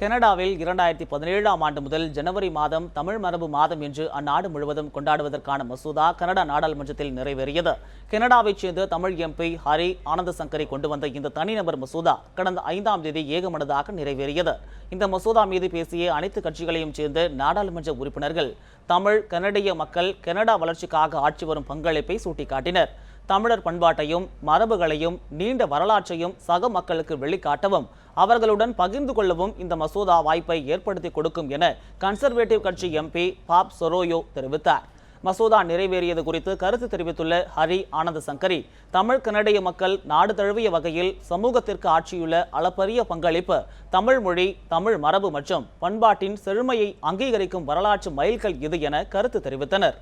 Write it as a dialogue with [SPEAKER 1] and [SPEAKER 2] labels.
[SPEAKER 1] கனடாவில் இரண்டாயிரத்தி பதினேழாம் ஆண்டு முதல் ஜனவரி மாதம் தமிழ் மரபு மாதம் என்று அந்நாடு முழுவதும் கொண்டாடுவதற்கான மசோதா கனடா நாடாளுமன்றத்தில் நிறைவேறியது. கனடாவைச் சேர்ந்த தமிழ் எம்பி ஹரி ஆனந்த சங்கரை கொண்டு வந்த இந்த தனிநபர் மசோதா கடந்த ஐந்தாம் தேதி ஏகமனதாக நிறைவேறியது. இந்த மசோதா மீது பேசிய அனைத்து கட்சிகளையும் சேர்ந்த நாடாளுமன்ற உறுப்பினர்கள் தமிழ் கனடிய மக்கள் கனடா வளர்ச்சிக்காக ஆட்சி வரும் பங்களிப்பை சுட்டிக்காட்டினர். தமிழர் பண்பாட்டையும் மரபுகளையும் நீண்ட வரலாற்றையும் சக மக்களுக்கு வெளிக்காட்டவும் அவர்களுடன் பகிர்ந்து கொள்ளவும் இந்த மசோதா வாய்ப்பை ஏற்படுத்தி கொடுக்கும் என கன்சர்வேட்டிவ் கட்சி எம்பி பாப் சொரோயோ தெரிவித்தார். மசோதா நிறைவேறியது குறித்து கருத்து தெரிவித்துள்ள ஹரி ஆனந்த சங்கரி தமிழ் கனடிய மக்கள் நாடு தழுவிய வகையில் சமூகத்திற்கு ஆற்றியுள்ள அளப்பரிய பங்களிப்பு தமிழ் மொழி தமிழ் மரபு மற்றும் பண்பாட்டின் செழுமையை அங்கீகரிக்கும் வரலாற்று மைல்கள் இது என கருத்து தெரிவித்தனர்.